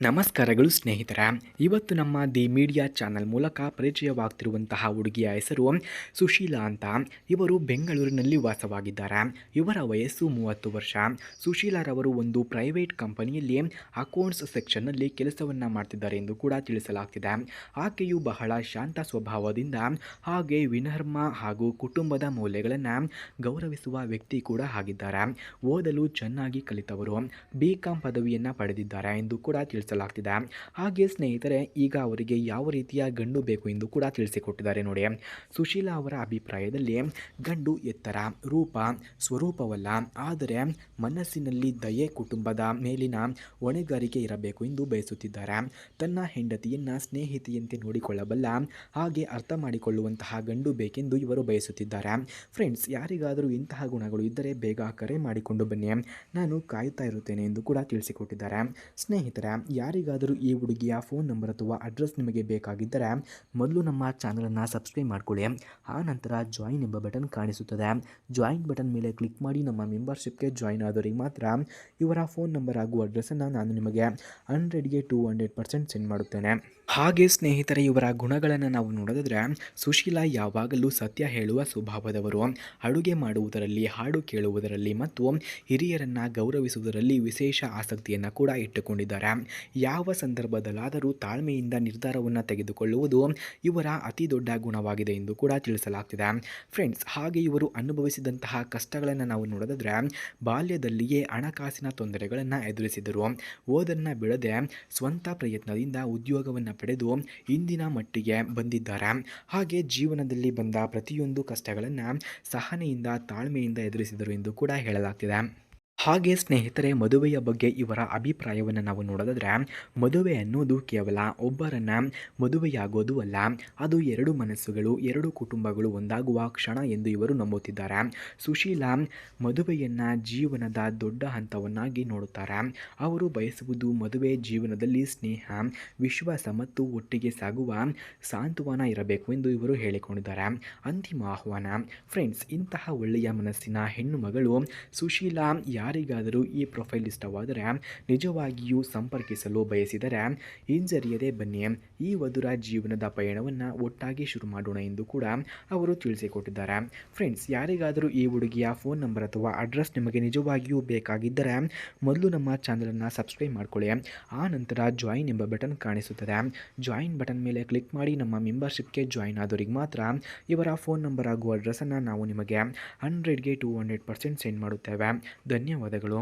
ನಮಸ್ಕಾರಗಳು ಸ್ನೇಹಿತರ. ಇವತ್ತು ನಮ್ಮ ದಿ ಮೀಡಿಯಾ ಚಾನಲ್ ಮೂಲಕ ಪರಿಚಯವಾಗ್ತಿರುವಂತಹ ಹುಡುಗಿಯ ಹೆಸರು ಸುಶೀಲಾ ಅಂತ. ಇವರು ಬೆಂಗಳೂರಿನಲ್ಲಿ ವಾಸವಾಗಿದ್ದಾರೆ. ಇವರ ವಯಸ್ಸು ಮೂವತ್ತು ವರ್ಷ. ಸುಶೀಲಾರವರು ಒಂದು ಪ್ರೈವೇಟ್ ಕಂಪನಿಯಲ್ಲಿ ಅಕೌಂಟ್ಸ್ ಸೆಕ್ಷನ್ನಲ್ಲಿ ಕೆಲಸವನ್ನು ಮಾಡ್ತಿದ್ದಾರೆ ಎಂದು ಕೂಡ ತಿಳಿಸಲಾಗ್ತಿದೆ. ಆಕೆಯು ಬಹಳ ಶಾಂತ ಸ್ವಭಾವದಿಂದ ಹಾಗೆ ವಿನರ್ಮ ಹಾಗೂ ಕುಟುಂಬದ ಮೌಲ್ಯಗಳನ್ನು ಗೌರವಿಸುವ ವ್ಯಕ್ತಿ ಕೂಡ ಆಗಿದ್ದಾರೆ. ಓದಲು ಚೆನ್ನಾಗಿ ಕಲಿತವರು. ಬಿ ಕಾಂ ಪದವಿಯನ್ನು ಪಡೆದಿದ್ದಾರೆ ಎಂದು ಕೂಡ ತಿಳಿಸಲಾಗ್ತಿದೆ ಹಾಗೆ ಸ್ನೇಹಿತರೆ, ಈಗ ಅವರಿಗೆ ಯಾವ ರೀತಿಯ ಗಂಡು ಬೇಕು ಎಂದು ಕೂಡ ತಿಳಿಸಿಕೊಟ್ಟಿದ್ದಾರೆ ನೋಡಿ. ಸುಶೀಲಾ ಅವರ ಅಭಿಪ್ರಾಯದಲ್ಲಿ ಗಂಡು ಎತ್ತರ, ರೂಪ ಸ್ವರೂಪವಲ್ಲ. ಆದರೆ ಮನಸ್ಸಿನಲ್ಲಿ ದಯೆ ಕುಟುಂಬದ ಮೇಲಿನ ಹೊಣೆಗಾರಿಕೆ ಇರಬೇಕು ಎಂದು ಬಯಸುತ್ತಿದ್ದಾರೆ. ತನ್ನ ಹೆಂಡತಿಯನ್ನು ಸ್ನೇಹಿತೆಯಂತೆ ನೋಡಿಕೊಳ್ಳಬಲ್ಲ, ಹಾಗೆ ಅರ್ಥ ಮಾಡಿಕೊಳ್ಳುವಂತಹ ಗಂಡು ಬೇಕೆಂದು ಇವರು ಬಯಸುತ್ತಿದ್ದಾರೆ. ಫ್ರೆಂಡ್ಸ್, ಯಾರಿಗಾದರೂ ಇಂತಹ ಗುಣಗಳು ಇದ್ದರೆ ಬೇಗ ಕರೆ ಮಾಡಿಕೊಂಡು ಬನ್ನಿ. ನಾನು ಕಾಯುತ್ತಾ ಇರುತ್ತೇನೆ ಎಂದು ಕೂಡ ತಿಳಿಸಿಕೊಟ್ಟಿದ್ದಾರೆ. ಸ್ನೇಹಿತರ ಯಾರಿಗಾದರೂ ಈ ಹುಡುಗಿಯ ಫೋನ್ ನಂಬರ್ ಅಥವಾ ಅಡ್ರೆಸ್ ನಿಮಗೆ ಬೇಕಾಗಿದ್ದರೆ ಮೊದಲು ನಮ್ಮ ಚಾನಲನ್ನು ಸಬ್ಸ್ಕ್ರೈಬ್ ಮಾಡಿಕೊಳ್ಳಿ. ಆ ನಂತರ ಜಾಯಿನ್ ಎಂಬ ಬಟನ್ ಕಾಣಿಸುತ್ತದೆ. ಜಾಯಿನ್ ಬಟನ್ ಮೇಲೆ ಕ್ಲಿಕ್ ಮಾಡಿ ನಮ್ಮ ಮೆಂಬರ್ಶಿಪ್ಗೆ ಜಾಯಿನ್ ಆದವರಿಗೆ ಮಾತ್ರ ಇವರ ಫೋನ್ ನಂಬರ್ ಹಾಗೂ ಅಡ್ರೆಸ್ಸನ್ನು ನಾನು ನಿಮಗೆ ಹಂಡ್ರೆಡ್ಗೆ ಟೂ ಹಂಡ್ರೆಡ್ ಪರ್ಸೆಂಟ್ ಸೆಂಡ್ ಮಾಡುತ್ತೇನೆ. ಹಾಗೆ ಸ್ನೇಹಿತರೆ, ಇವರ ಗುಣಗಳನ್ನು ನಾವು ನೋಡೋದಾದರೆ ಸುಶೀಲಾ ಯಾವಾಗಲೂ ಸತ್ಯ ಹೇಳುವ ಸ್ವಭಾವದವರು. ಅಡುಗೆ ಮಾಡುವುದರಲ್ಲಿ, ಹಾಡು ಕೇಳುವುದರಲ್ಲಿ ಮತ್ತು ಹಿರಿಯರನ್ನು ಗೌರವಿಸುವುದರಲ್ಲಿ ವಿಶೇಷ ಆಸಕ್ತಿಯನ್ನು ಕೂಡ ಇಟ್ಟುಕೊಂಡಿದ್ದಾರೆ. ಯಾವ ಸಂದರ್ಭದಲ್ಲಾದರೂ ತಾಳ್ಮೆಯಿಂದ ನಿರ್ಧಾರವನ್ನು ತೆಗೆದುಕೊಳ್ಳುವುದು ಇವರ ಅತಿ ದೊಡ್ಡ ಗುಣವಾಗಿದೆ ಎಂದು ಕೂಡ ತಿಳಿಸಲಾಗ್ತಿದೆ. ಫ್ರೆಂಡ್ಸ್, ಹಾಗೆ ಇವರು ಅನುಭವಿಸಿದಂತಹ ಕಷ್ಟಗಳನ್ನು ನಾವು ನೋಡೋದಾದ್ರೆ ಬಾಲ್ಯದಲ್ಲಿಯೇ ಹಣಕಾಸಿನ ತೊಂದರೆಗಳನ್ನು ಎದುರಿಸಿದರು. ಓದನ್ನು ಬಿಡದೆ ಸ್ವಂತ ಪ್ರಯತ್ನದಿಂದ ಉದ್ಯೋಗವನ್ನು ಪಡೆದು ಇಂದಿನ ಮಟ್ಟಿಗೆ ಬಂದಿದ್ದಾರೆ. ಹಾಗೆ ಜೀವನದಲ್ಲಿ ಬಂದ ಪ್ರತಿಯೊಂದು ಕಷ್ಟಗಳನ್ನು ಸಹನೆಯಿಂದ, ತಾಳ್ಮೆಯಿಂದ ಎದುರಿಸಿದರು ಎಂದು ಕೂಡ ಹೇಳಲಾಗ್ತಿದೆ. ಹಾಗೆ ಸ್ನೇಹಿತರೆ, ಮದುವೆಯ ಬಗ್ಗೆ ಇವರ ಅಭಿಪ್ರಾಯವನ್ನು ನಾವು ನೋಡೋದಾದ್ರೆ, ಮದುವೆ ಅನ್ನೋದು ಕೇವಲ ಒಬ್ಬರನ್ನು ಮದುವೆಯಾಗೋದು ಅಲ್ಲ, ಅದು ಎರಡು ಮನಸ್ಸುಗಳು, ಎರಡು ಕುಟುಂಬಗಳು ಒಂದಾಗುವ ಕ್ಷಣ ಎಂದು ಇವರು ನಂಬುತ್ತಿದ್ದಾರೆ. ಸುಶೀಲಾ ಮದುವೆಯನ್ನು ಜೀವನದ ದೊಡ್ಡ ಹಂತವನ್ನಾಗಿ ನೋಡುತ್ತಾರೆ. ಅವರು ಬಯಸುವುದು ಮದುವೆ ಜೀವನದಲ್ಲಿ ಸ್ನೇಹ, ವಿಶ್ವಾಸ ಮತ್ತು ಒಟ್ಟಿಗೆ ಸಾಗುವ ಸಾಂತ್ವನ ಇರಬೇಕು ಎಂದು ಇವರು ಹೇಳಿಕೊಂಡಿದ್ದಾರೆ. ಅಂತಿಮ ಆಹ್ವಾನ, ಫ್ರೆಂಡ್ಸ್, ಇಂತಹ ಒಳ್ಳೆಯ ಮನಸ್ಸಿನ ಹೆಣ್ಣು ಮಗಳು ಸುಶೀಲಾ ಯಾರಿಗಾದರೂ ಈ ಪ್ರೊಫೈಲ್ ಇಷ್ಟವಾದರೆ ನಿಜವಾಗಿಯೂ ಸಂಪರ್ಕಿಸಲು ಬಯಸಿದರೆ ಹಿಂಜರಿಯದೆ ಬನ್ನಿ. ಈ ವಧುರ ಜೀವನದ ಪಯಣವನ್ನು ಒಟ್ಟಾಗಿ ಶುರು ಮಾಡೋಣ ಎಂದು ಕೂಡ ಅವರು ತಿಳಿಸಿಕೊಟ್ಟಿದ್ದಾರೆ. ಫ್ರೆಂಡ್ಸ್, ಯಾರಿಗಾದರೂ ಈ ಹುಡುಗಿಯ ಫೋನ್ ನಂಬರ್ ಅಥವಾ ಅಡ್ರೆಸ್ ನಿಮಗೆ ನಿಜವಾಗಿಯೂ ಬೇಕಾಗಿದ್ದರೆ ಮೊದಲು ನಮ್ಮ ಚಾನಲನ್ನು ಸಬ್ಸ್ಕ್ರೈಬ್ ಮಾಡಿಕೊಳ್ಳಿ. ಆ ನಂತರ ಜಾಯಿನ್ ಎಂಬ ಬಟನ್ ಕಾಣಿಸುತ್ತದೆ. ಜಾಯಿನ್ ಬಟನ್ ಮೇಲೆ ಕ್ಲಿಕ್ ಮಾಡಿ ನಮ್ಮ ಮೆಂಬರ್ಶಿಪ್ಗೆ ಜಾಯಿನ್ ಆದವರಿಗೆ ಮಾತ್ರ ಇವರ ಫೋನ್ ನಂಬರ್ ಹಾಗೂ ಅಡ್ರೆಸ್ಸನ್ನು ನಾವು ನಿಮಗೆ ಹಂಡ್ರೆಡ್ಗೆ ಟೂ ಹಂಡ್ರೆಡ್ ಪರ್ಸೆಂಟ್ ಸೆಂಡ್ ಮಾಡುತ್ತೇವೆ. ಧನ್ಯವಾದಗಳು.